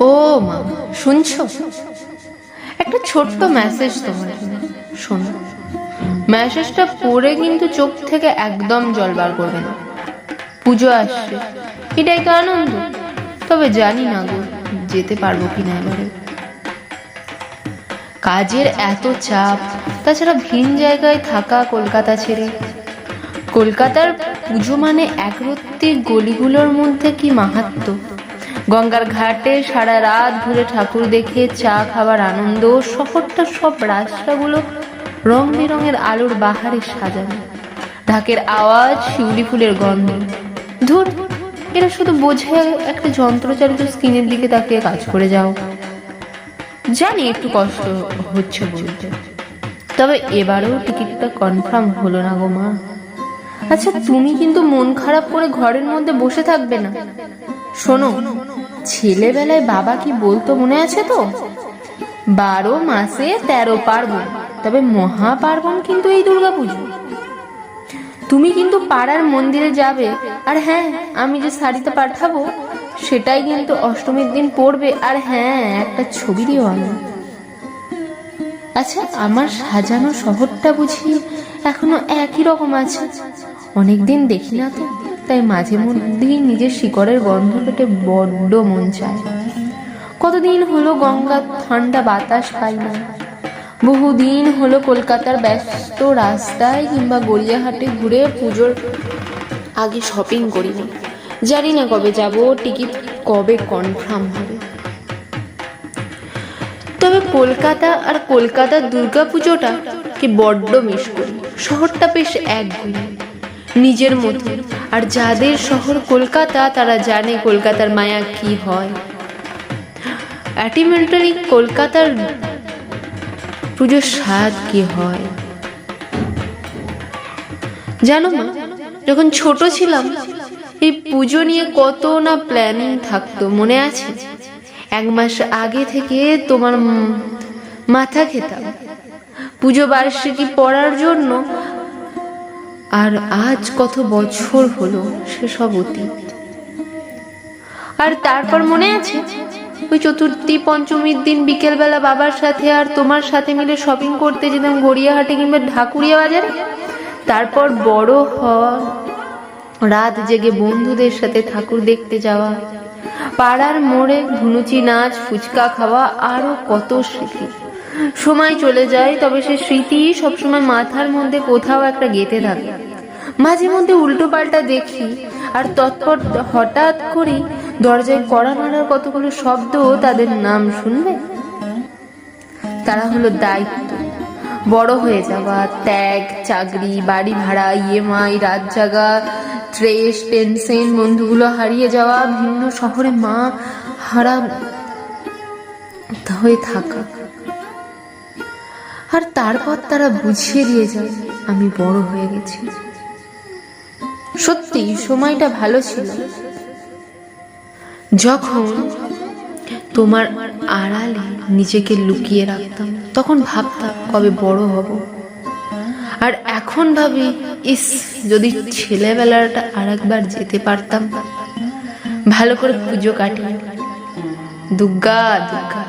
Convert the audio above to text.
ও মা, শুনছো? একটা ছোট্ট মেসেজ তোমার শোনো। মেসেজটা পড়ে কিন্তু চোখ থেকে একদম জল বার করবে না। পুজো আসছে, এটাই তো আনন্দ। তবে জানি না গো, যেতে পারব কিনা এবারে। কাজের এত চাপ, তাছাড়া ভিন জায়গায় থাকা কলকাতা ছেড়ে। কলকাতার পুজো মানে একরত্তির গলিগুলোর মধ্যে কি মাহাত্ম গঙ্গার ঘাটে সারা রাত ঘুরে ঠাকুর দেখে চা খাবার আনন্দ শহরটা সব রাস্তাগুলো রং বেরঙের আলোর বাহারে সাজানো। ঢাকের আওয়াজ, শিউলি ফুলের গন্ধ। ধুর, এরা শুধু বোঝে একটা যন্ত্রচালিত স্ক্রিনের দিকে তাকিয়ে কাজ করে যাও। জানি একটু কষ্ট হচ্ছে বলতে। তবে এবারেও টিকিটটা কনফার্ম হলো না গো মা। আচ্ছা তুমি কিন্তু মন খারাপ করে ঘরের মধ্যে বসে থাকবে না। শোনো ছেলেবেলায় বাবা কি বলতো মনে আছে তো? বারো মাসে তেরো পার্বণ। তবে মহা পার্বণ কিন্তু এই দুর্গাপুজো। তুমি কিন্তু পাড়ার মন্দিরে যাবে। আর হ্যাঁ আমি যে শাড়িতে পাঠাবো, সেটাই কিন্তু অষ্টমীর দিন পড়বে আর হ্যাঁ একটা ছবি দিও আমি। আচ্ছা আমার সাজানো শহরটা বুঝি এখনও একই রকম আছে। অনেকদিন দেখি না তো। তাই মাঝে মধ্যেই নিজের শিকড়ের গন্ধ পেটে বড্ড মন চায়। কতদিন হলো গঙ্গার ঠান্ডা বাতাস পাই না। বহুদিন হলো কলকাতার ব্যস্ত রাস্তায় কিংবা গড়িয়াহাটে ঘুরে পুজোর আগে শপিং করিনি। জানি না কবে যাব, টিকিট কবে কনফার্ম হবে। তবে কলকাতা আর কলকাতার দুর্গাপুজোটা কি বড্ড মিস করি। শহরটা বেশ একগুলি নিজের মতো। আর যাদের শহর কলকাতা, তারা জানে কলকাতার মায়া কি হয়। অ্যাটিমেন্টালি কলকাতার পুজোর স্বাদ কি হয়? জানো মা, যখন ছোট ছিলাম, এই পুজো নিয়ে কত না প্ল্যানিং থাকতো, মনে আছে? এক মাস আগে থেকে তোমার মাথা খেতাম। পুজো বার্ষিকী পড়ার জন্য আর আজ কত বছর হলো সেসব অতীত। আর তারপর মনে আছে? ওই চতুর্থী পঞ্চমীর দিন বিকেলবেলা বাবার সাথে আর তোমার সাথে মিলে শপিং করতে যেতাম গড়িয়াহাটে কিংবা ঢাকুরিয়া বাজারে। তারপর বড় হওয়া, রাত জেগে বন্ধুদের সাথে ঠাকুর দেখতে যাওয়া, পাড়ার মোড়ে ধুনুচি নাচ, ফুচকা খাওয়া, আরও কত স্মৃতি। সময় চলে যায়, তবে সে স্মৃতি সবসময় মাথার মধ্যে কোথাও একটা গেঁথে থাকে। মাঝে মধ্যে উল্টো পাল্টা দেখি, আর তৎপর হঠাৎ করে দরজায় কড়া মারার কতগুলো শব্দ, তাদের নাম শুনবে? তারা হলো দায়িত্ব। বড় হয়ে যাওয়া, ত্যাগ, চাকরি, বাড়ি ভাড়া ইএমআই রাত জাগা ট্রেস টেনশন বন্ধুগুলো হারিয়ে যাওয়া, ভিন্ন শহরে মা হারা হয়ে থাকা। আর তারপর তারা বুঝিয়ে দিয়ে যায়, আমি বড় হয়ে গেছি। সত্যি, সময়টা ভালো ছিল। যখন তোমার আড়ালে নিজেকে লুকিয়ে রাখতাম, তখন ভাবতাম কবে বড় হব। আর এখন ভাবি, ইস, যদি ছেলেবেলাটা আর একবার যেতে পারতাম। ভালো করে পুজো কাটিয়ে দুর্গা দুর্গা